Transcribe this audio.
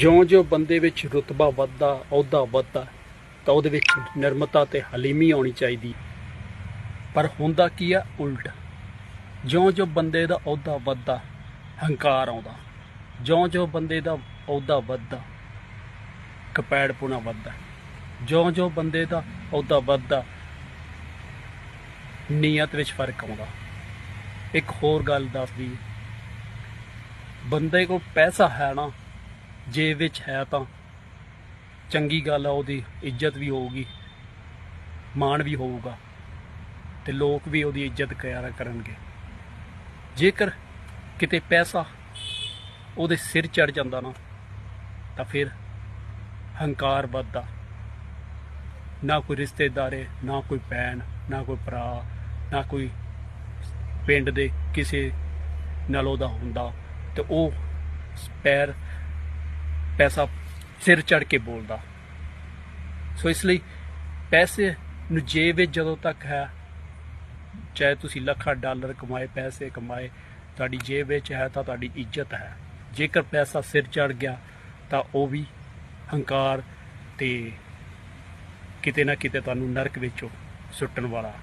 ਜਿਉਂ-ਜਿਉਂ ਬੰਦੇ ਵਿੱਚ ਰੁਤਬਾ ਵੱਧਦਾ, ਅਹੁਦਾ ਵੱਧਦਾ, ਤਾਂ ਉਹਦੇ ਵਿੱਚ ਨਿਰਮਤਾ ਤੇ ਹਲੀਮੀ ਆਉਣੀ ਚਾਹੀਦੀ। ਪਰ ਹੁੰਦਾ ਕੀ ਆ? ਉਲਟ। ਜਿਉਂ-ਜਿਉਂ ਬੰਦੇ ਦਾ ਅਹੁਦਾ ਵੱਧਦਾ, ਹੰਕਾਰ ਆਉਂਦਾ। ਜਿਉਂ-ਜਿਉਂ ਬੰਦੇ ਦਾ ਅਹੁਦਾ ਵੱਧਦਾ ਕਪੈੜਪੁਣਾ ਵੱਧਦਾ। ਜਿਉਂ-ਜਿਉਂ ਬੰਦੇ ਦਾ ਅਹੁਦਾ ਵੱਧਦਾ, ਨੀਅਤ ਵਿੱਚ ਫ਼ਰਕ ਆਉਂਦਾ। ਇੱਕ ਹੋਰ ਗੱਲ ਦੱਸਦੀ। ਬੰਦੇ ਕੋਲ ਪੈਸਾ ਹੈ ਨਾ ਜੇਬ ਵਿੱਚ ਹੈ ਤਾਂ ਚੰਗੀ ਗੱਲ ਆ, ਉਹਦੀ ਇੱਜ਼ਤ ਵੀ ਹੋਊਗੀ, ਮਾਣ ਵੀ ਹੋਊਗਾ ਤੇ ਲੋਕ ਵੀ ਉਹਦੀ ਇੱਜ਼ਤ ਕਰਿਆ ਕਰਨਗੇ। ਜੇਕਰ ਕਿਤੇ ਪੈਸਾ ਉਹਦੇ ਸਿਰ ਚੜ ਜਾਂਦਾ ਨਾ, ਤਾਂ ਫਿਰ ਹੰਕਾਰ ਵੱਧਦਾ। ਨਾ ਕੋਈ ਰਿਸ਼ਤੇਦਾਰੇ ਨਾ ਕੋਈ ਭੈਣ, ਨਾ ਕੋਈ ਭਰਾ, ਨਾ ਕੋਈ ਪਿੰਡ ਦੇ ਕਿਸੇ ਨਾਲ ਉਹਦਾ ਹੁੰਦਾ ਤੇ ਉਹ ਪੈਰ ਪੈਸਾ ਸਿਰ ਚੜ ਕੇ ਬੋਲਦਾ। ਸੋ ਇਸ ਲਈ ਪੈਸੇ ਨੂੰ ਜੇਬ ਵਿੱਚ ਜਦੋਂ ਤੱਕ ਹੈ, ਚਾਹੇ ਤੁਸੀਂ ਲੱਖਾਂ ਡਾਲਰ ਕਮਾਏ, ਪੈਸੇ ਕਮਾਏ, ਤੁਹਾਡੀ ਜੇਬ ਵਿੱਚ ਹੈ ਤਾਂ ਤੁਹਾਡੀ ਇੱਜ਼ਤ ਹੈ। ਜੇਕਰ ਪੈਸਾ ਸਿਰ ਚੜ ਗਿਆ, ਤਾਂ ਉਹ ਵੀ ਹੰਕਾਰ ਤੇ ਕਿਤੇ ਨਾ ਕਿਤੇ ਤੁਹਾਨੂੰ ਨਰਕ ਵਿੱਚੋਂ ਸੁੱਟਣ ਵਾਲਾ